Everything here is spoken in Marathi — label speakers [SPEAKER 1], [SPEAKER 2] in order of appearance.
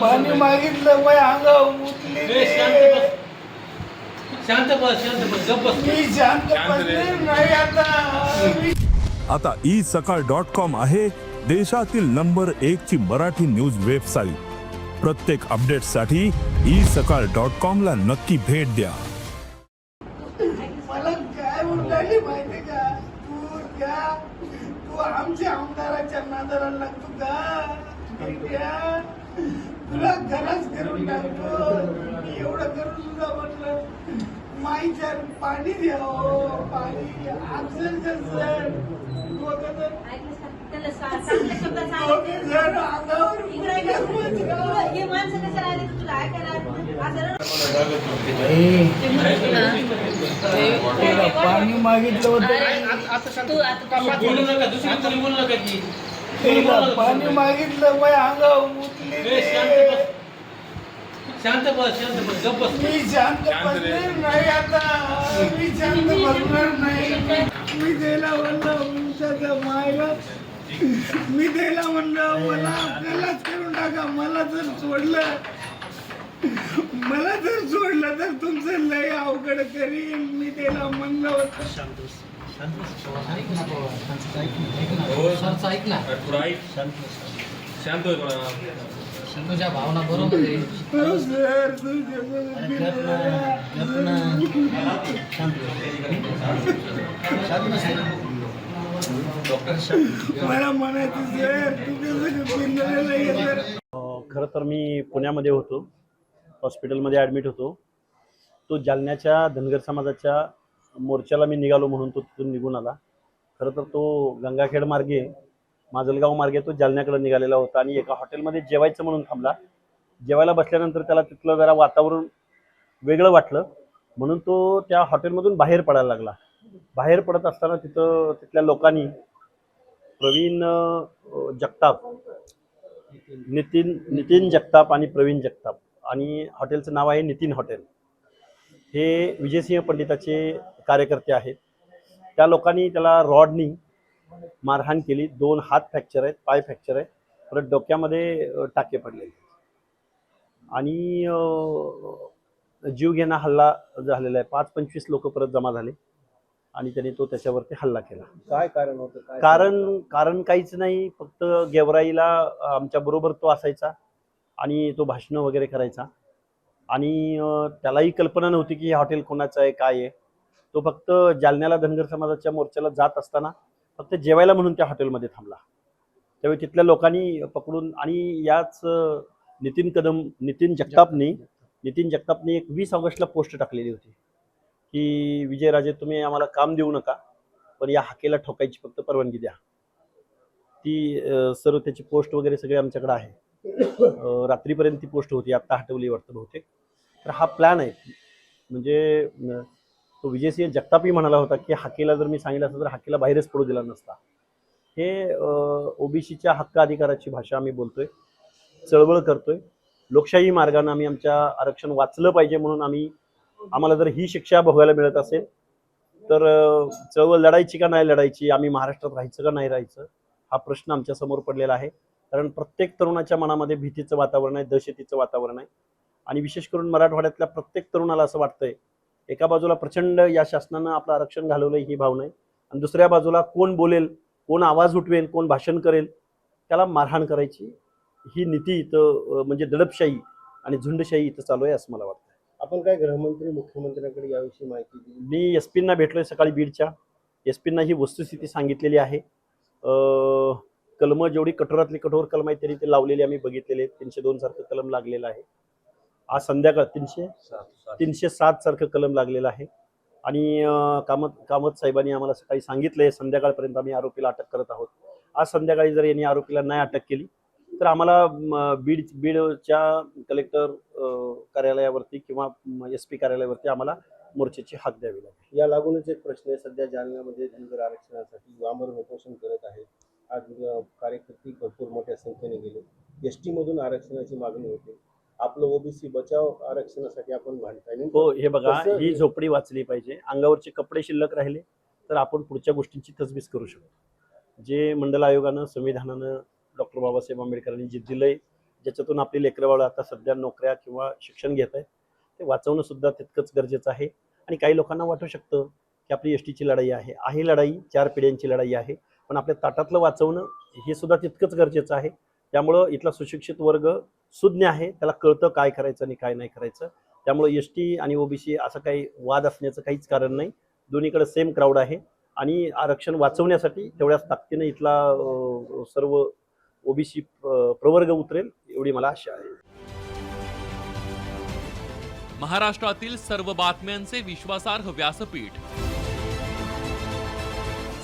[SPEAKER 1] पाणी मागितलं
[SPEAKER 2] ए, शांत. बस. शांत बस शांत बस गप बस.
[SPEAKER 1] मी शांत बसले नाही आता.
[SPEAKER 3] आता ई सकाळ डॉट कॉम आहे देशातील नंबर एक ची मराठी न्यूज वेबसाईट. प्रत्येक अपडेटसाठी ई सकाळ डॉट कॉम ला नक्की भेट द्या.
[SPEAKER 1] आमच्या आमदाराच्या नादाला लागतो का? तुला घराच करून टाकतो. मी एवढं करून सुद्धा म्हटलं माईच्या पाणी द्यावं पाणी.
[SPEAKER 4] शब्दात
[SPEAKER 1] डोकं
[SPEAKER 4] सांगितलं.
[SPEAKER 1] जर अंगावर पाणी मागितलं होतं
[SPEAKER 4] तू आता तू-
[SPEAKER 2] बोलू. नका दुसरी कोणी बोलू नका की.
[SPEAKER 1] तिला पाणी मागितलं अंगावर मुतली
[SPEAKER 2] ए, शांत. बस. शांत बस शांत बस गप बस.
[SPEAKER 1] मी शांत बसणार नाही आता. मी शांत बसणार नाही. मी त्याला म्हणलं उंचाच्या मायला मी त्याला म्हणलं मला आपल्यालाच करून टाका मला जर सोडलं. मला जर सोडलं तर तुमचं लय अवघड करीन. मी त्याला म्हणलं होतं.
[SPEAKER 2] शांत होय थोडा.
[SPEAKER 5] तुझ्या भावना बरोबर आहे.
[SPEAKER 1] हो सर तुमच्यासोबत बिलकुल मला म्हणायचं सर तुमच्यासोबत बिलकुल येतं
[SPEAKER 6] अ, खरं तर मी पुण्यामध्ये होतो. हॉस्पिटलमध्ये ॲडमिट होतो. तो जालन्याच्या धनगर समाजाच्या मोर्चाला मी निघालो म्हणून तो तिथून निघून आला. खरं तर तो गंगाखेड मार्गे माजलगाव मार्गे तो जालन्याकडे निघालेला होता आणि एका हॉटेलमध्ये जेवायचं म्हणून थांबला. जेवायला बसल्यानंतर त्याला तिथलं जरा वातावरण वेगळं वाटलं. म्हणून तो त्या हॉटेलमधून बाहेर पडायला लागला. बाहेर पडत असताना तिथं तिथल्या लोकांनी प्रवीण जगताप नितीन नितीन जगताप आणि प्रवीण जगताप आणि हॉटेलचं नाव आहे नितीन हॉटेल. हे विजयसिंह पंडिताचे कार्यकर्ते आहेत. त्या लोकांनी त्याला रॉडनी मारहाण केली. दोन हात फ्रॅक्चर आहेत पाय फ्रॅक्चर आहे परत डोक्यामध्ये टाके पडलेले आणि अ, जीवघेणा हल्ला झालेला आहे. पाच पंचवीस लोक परत जमा झाले. आणि त्यांनी तो त्याच्यावरती हल्ला केला.
[SPEAKER 7] काय कारण होतं?
[SPEAKER 6] कारण कारण काहीच नाही. फक्त गेवराईला आमच्या बरोबर तो असायचा. आणि तो भाषणं वगैरे करायचा. आणि त्यालाही कल्पना नव्हती की हे हॉटेल कोणाचं आहे काय आहे. तो फक्त जालन्याला धनगर समाजाच्या मोर्चाला जात असताना फक्त जेवायला म्हणून त्या हॉटेलमध्ये थांबला. त्यावेळी तिथल्या लोकांनी पकडून आणि याच नितीन कदम नितीन जगतापनी नितीन जगतापनी एक वीस ऑगस्टला पोस्ट टाकलेली होती. की विजयराजे तुम्ही आम्हाला काम देऊ नका पण या हाकेला ठोकायची फक्त परवानगी द्या. ती सर्व त्याची पोस्ट वगैरे सगळे आमच्याकडे आहे. रात्रीपर्यंत ती पोस्ट होती आत्ता हटवली वाटतं बहुतेक. तर हा प्लॅन आहे. म्हणजे तो तो विजयसिंह जगतापही म्हणाला होता की हाकेला जर मी सांगितलं असतं तर हाकेला बाहेरच पडू दिला नसता. हे ओबीसीच्या हक्क अधिकाराची भाषा आम्ही बोलतोय. चळवळ करतोय. लोकशाही मार्गाने आम्ही आमच्या आरक्षण वाचलं पाहिजे म्हणून आम्ही आम्हाला जर ही शिक्षा भोगायला मिळत असेल तर चळवळ लढायची का नाही लढायची आम्ही महाराष्ट्रात राहायचं का नाही राहायचं हा प्रश्न आमच्यासमोर पडलेला आहे. कारण प्रत्येक तरुणाच्या मनामध्ये भीतीचं वातावरण आहे दहशतीचं वातावरण आहे. आणि विशेष करून मराठवाड्यातल्या प्रत्येक तरुणाला असं वाटतंय एका बाजूला प्रचंड या शासनानं आपलं आरक्षण घालवलं ही भावना आहे आणि दुसऱ्या बाजूला कोण बोलेल कोण आवाज उठवेल कोण भाषण करेल त्याला मारहाण करायची ही नीती इथं म्हणजे दडपशाही आणि झुंडशाही इथं चालू आहे असं मला वाटतं
[SPEAKER 7] आपण काय गृहमंत्री मुख्यमंत्र्यांकडे याविषयी माहिती दिली?
[SPEAKER 6] मी एस पींना भेटलोय सकाळी बीडच्या. एस पींना ही वस्तुस्थिती सांगितलेली आहे. कलमं जेवढी कठोरातली कठोर कलम आहे त्यांनी ते लावलेली आम्ही बघितलेले तीनशे दोन सारखं कलम लागलेलं आहे. आज संध्याकाळ तीनशे तीनशे सात सारखं कलम लागलेलं आहे. आणि कामत कामत साहेबांनी आम्हाला सकाळी सांगितलंय संध्याकाळपर्यंत आम्ही आरोपीला अटक करत आहोत. आज संध्याकाळी जर यांनी आरोपीला नाही अटक केली तर आम्हाला बीड बीडच्या कलेक्टर कार्यालयावरती किंवा एस पी कार्यालयावरती आम्हाला मोर्चाची हाक द्यावी लागेल.
[SPEAKER 7] या लागूनच एक प्रश्न आहे सध्या जालन्यामध्ये धनगर आरक्षणासाठी आमरण उपोषण करत आहेत. आज कार्यकर्ते भरपूर मोठ्या संख्येने गेले. एस मधून आरक्षणाची मागणी होती. आपलं ओबीसी बचाव आरक्षणासाठी आपण भांडताय
[SPEAKER 6] हो हे बघा ही झोपडी वाचली पाहिजे. अंगावरचे कपडे शिल्लक राहिले तर आपण पुढच्या गोष्टींची तजवीज करू शकतो. जे मंडल आयोगानं संविधानानं डॉक्टर बाबासाहेब आंबेडकरांनी जे दिलंय ज्याच्यातून आपली लेकरं आता सध्या नोकऱ्या किंवा शिक्षण घेत आहेत ते वाचवणं सुद्धा तितकंच गरजेचं आहे. आणि काही लोकांना वाटू शकतं की आपली एस टीची लढाई आहे. आहे लढाई चार पिढ्यांची लढाई आहे. पण आपल्या ताटातलं वाचवणं हे सुद्धा तितकंच गरजेचं आहे. त्यामुळं इथला सुशिक्षित वर्ग सुज्ञ आहे. त्याला कळतं काय करायचं आणि काय नाही करायचं. त्यामुळं एस टी आणि ओबीसी असं काही वाद असण्याचं काहीच कारण नाही. दोन्हीकडे सेम क्राऊड आहे. आणि आरक्षण वाचवण्यासाठी तेवढ्याच ताकदीनं इथला सर्व ओबीसी प्रवर्ग उतरेल एवढी मला आशा आहे.
[SPEAKER 5] महाराष्ट्रातील सर्व बातम्यांचे विश्वासार्ह व्यासपीठ